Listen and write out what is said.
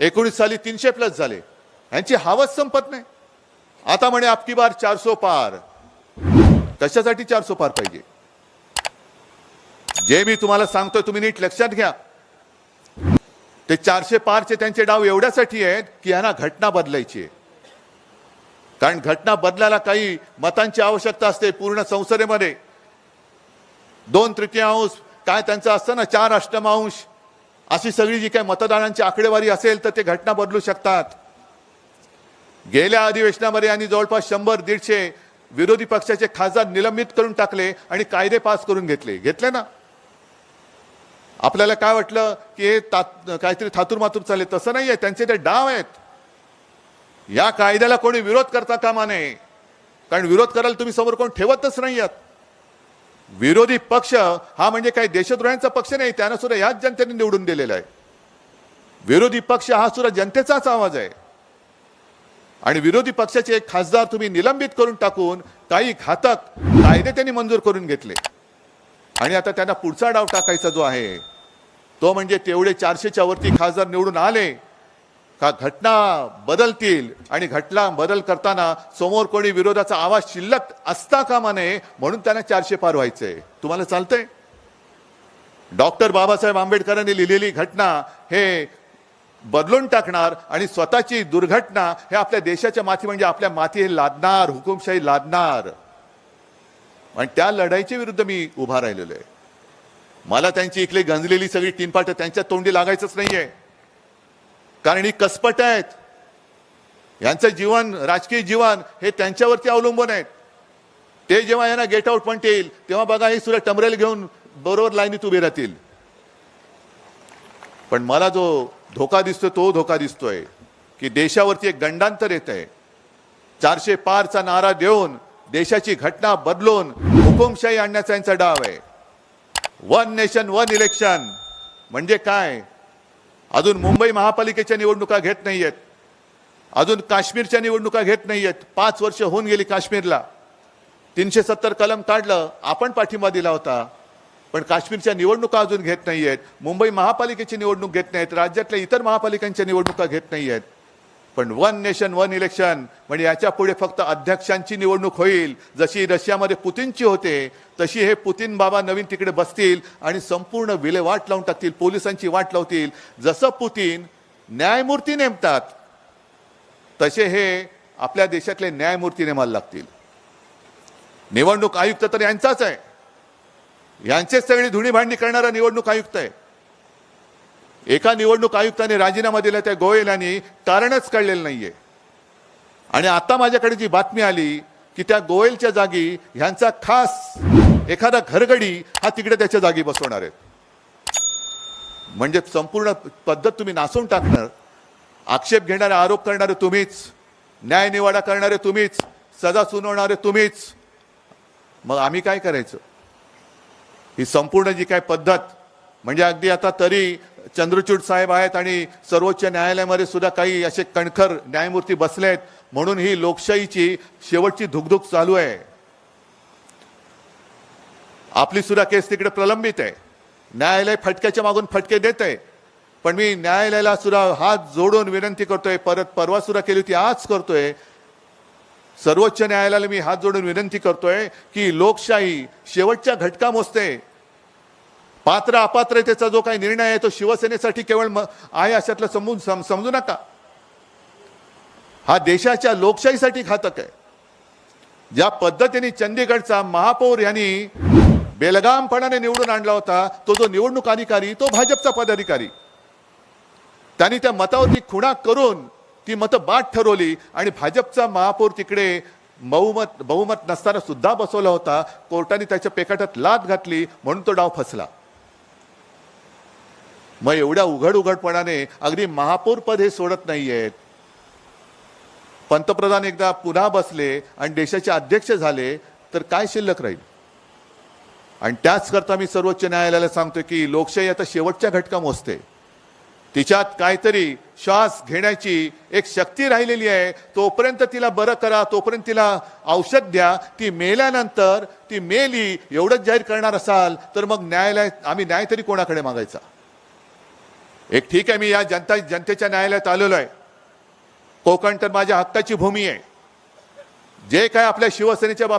एकोणीस साली तीनशे प्लस झाले. यांची हावच संपत नाही. आता म्हणे आपकी बार चारसो पार. कशासाठी चारसो पार पाहिजे? जे मी तुम्हाला सांगतोय तुम्ही नीट लक्षात घ्या. ते चारशे पारचे त्यांचे डाव एवढ्यासाठी आहेत की यांना घटना बदलायची आहे. कारण घटना बदलायला काही मतांची आवश्यकता असते पूर्ण संसदेमध्ये. दोन तृतीयांश काय त्यांचं असतं ना चार अष्टमांश अशी सगळी जी काही मतदारांची आकडेवारी असेल तर ते घटना बदलू शकतात. गेल्या अधिवेशनामध्ये यांनी जवळपास शंभर दीडशे विरोधी पक्षाचे खासदार निलंबित करून टाकले आणि कायदे पास करून घेतले. घेतले ना? आपल्याला काय वाटलं की हे तात काहीतरी थातूर मातूर चालले? तसं नाहीये. त्यांचे ते डाव आहेत. या कायद्याला कोणी विरोध करता कामा नये. कारण विरोध करायला तुम्ही समोर कोण ठेवतच नाही आहात विरोधी पक्ष हा म्हणजे काही देशद्रोह्यांचा पक्ष नाही त्यांना सुद्धा याच जनतेने निवडून दिलेला आहे. विरोधी पक्ष हा सुद्धा जनतेचाच आवाज आहे. आणि विरोधी पक्षाचे एक खासदार तुम्ही निलंबित करून टाकून काही घातक कायदे त्यांनी मंजूर करून घेतले. आणि आता त्यांना पुढचा डाव टाकायचा जो आहे तो म्हणजे तेवढे चारशेच्या वरती खासदार निवडून आले का घटना बदलतील? आणि घटना बदल करताना समोर कोणी विरोधाचा आवाज शिल्लक असता कामा नये म्हणून त्यांना चारशे पार व्हायचंय तुम्हाला चालतंय? डॉक्टर बाबासाहेब आंबेडकरांनी लिहिलेली घटना हे बदलून टाकणार आणि स्वतःची दुर्घटना हे आपल्या देशाच्या माती म्हणजे आपल्या माती हे लादणार हुकुमशाही लादणार. आणि त्या लढाईच्या विरुद्ध मी उभा राहिलेलो आहे. मला त्यांची इकडे गंजलेली सगळी तीनपाट त्यांच्या तोंडी लागायचंच नाहीये. कारण ही कसपट आहेत. यांचं जीवन राजकीय जीवन हे त्यांच्यावरती अवलंबून आहेत. ते जेव्हा यांना गेट आउट येईल तेव्हा बघा हे सुद्धा टमरेल घेऊन बरोबर लाईनीत उभे राहतील. पण मला जो धोका दिसतोय तो धोका दिसतोय की देशावरती एक गंडांतर येत आहे. चारशे पारचा नारा देऊन देशाची घटना बदलून हुकुमशाही आणण्याचा यांचा डाव आहे. वन नेशन वन इलेक्शन म्हणजे काय? अजून मुंबई महापालिकेच्या निवडणुका घेत नाही आहेत अजून काश्मीरच्या निवडणुका घेत नाही आहेत पाच वर्ष होऊन गेली काश्मीरला. तीनशे सत्तर कलम काढलं आपण पाठिंबा दिला होता. पण काश्मीरच्या निवडणुका अजून घेत नाही आहेत मुंबई महापालिकेची निवडणूक घेत नाहीत. राज्यातल्या इतर महापालिकांच्या निवडणुका घेत नाही आहेत पण वन नेशन वन इलेक्शन म्हणजे याच्यापुढे फक्त अध्यक्षांची निवडणूक होईल. जशी रशियामध्ये पुतीनची होते तशी हे पुतीन बाबा नवीन तिकडे बसतील आणि संपूर्ण विल्हेवाट लावून टाकतील पोलिसांची वाट लावतील. जसं पुतीन न्यायमूर्ती नेमतात तसे हे आपल्या देशातले न्यायमूर्ती नेमायला लागतील. निवडणूक आयुक्त तर यांचाच आहे. यांचेच सगळी धुणी भांडणी करणारा निवडणूक आयुक्त आहे. एका निवडणूक आयुक्ताने राजीनामा दिला त्या गोयल यांनी कारणच कळलेलं नाहीये. आणि आता माझ्याकडे जी बातमी आली की त्या गोयलच्या जागी ह्यांचा खास एखादा घरगडी हा तिकडे त्याच्या जागी बसवणार आहेत म्हणजे संपूर्ण पद्धत तुम्ही नासून टाकणार आक्षेप घेणारे आरोप करणारे तुम्हीच न्यायनिवाडा करणारे तुम्हीच सजा सुनावणारे तुम्हीच. मग आम्ही काय करायचं? ही संपूर्ण जी काय पद्धत म्हणजे अगदी आता तरी चंद्रचूड साहेब आहेत आणि सर्वोच्च न्यायालयामध्ये सुद्धा काही असे कणखर न्यायमूर्ती बसले आहेत. म्हणून ही लोकशाहीची शेवटची धुकधुक चालू आहे. आपली सुद्धा केस तिकडे प्रलंबित आहे. न्यायालय फटक्याच्या मागून फटके देत आहे. पण मी न्यायालयाला सुद्धा हात जोडून विनंती करतोय परत परवा सुद्धा केली होती आज करतोय. सर्वोच्च न्यायालयाला मी हात जोडून विनंती करतोय की लोकशाही शेवटच्या घटका मोजते. पात्र अपात्रतेचा जो काही निर्णय आहे तो शिवसेनेसाठी केवळ म- आहे अशातलं समजून सम- समजू नका. हा देशाच्या लोकशाहीसाठी घातक आहे. ज्या पद्धतीने चंदीगडचा महापौर यांनी बेलगामपणाने निवडून आणला होता तो जो निवडणूक अधिकारी तो भाजपचा पदाधिकारी. त्यांनी त्या मतावरती खुणा करून ती मतं बाद ठरवली आणि भाजपचा महापौर तिकडे बहुमत बहुमत नसताना सुद्धा बसवला होता. कोर्टाने त्याच्या पेकाटात लाद घातली म्हणून तो डाव फसला. मग एवढ्या उघड उघडपणाने अगदी महापौरपद हे सोडत नाही आहेत पंतप्रधान एकदा पुन्हा बसले आणि देशाचे अध्यक्ष झाले तर काय शिल्लक राहील? आणि त्याचकरता मी सर्वोच्च न्यायालयाला सांगतो की लोकशाही आता शेवटच्या घटका मोजते. तिच्यात काहीतरी श्वास घेण्याची एक शक्ती राहिलेली आहे. तोपर्यंत तिला बरं करा तोपर्यंत तिला औषध द्या. ती मेल्यानंतर ती मेली एवढंच जाहीर करणार असाल तर मग न्यायालय आम्ही न्याय तरी कोणाकडे मागायचा? एक ठीक आहे मी या जनता जनतेच्या न्यायालयात आलेलो आहे. कोकण तर माझ्या हक्काची भूमी आहे. जे काय आपल्या शिवसेनेच्या बाबतीत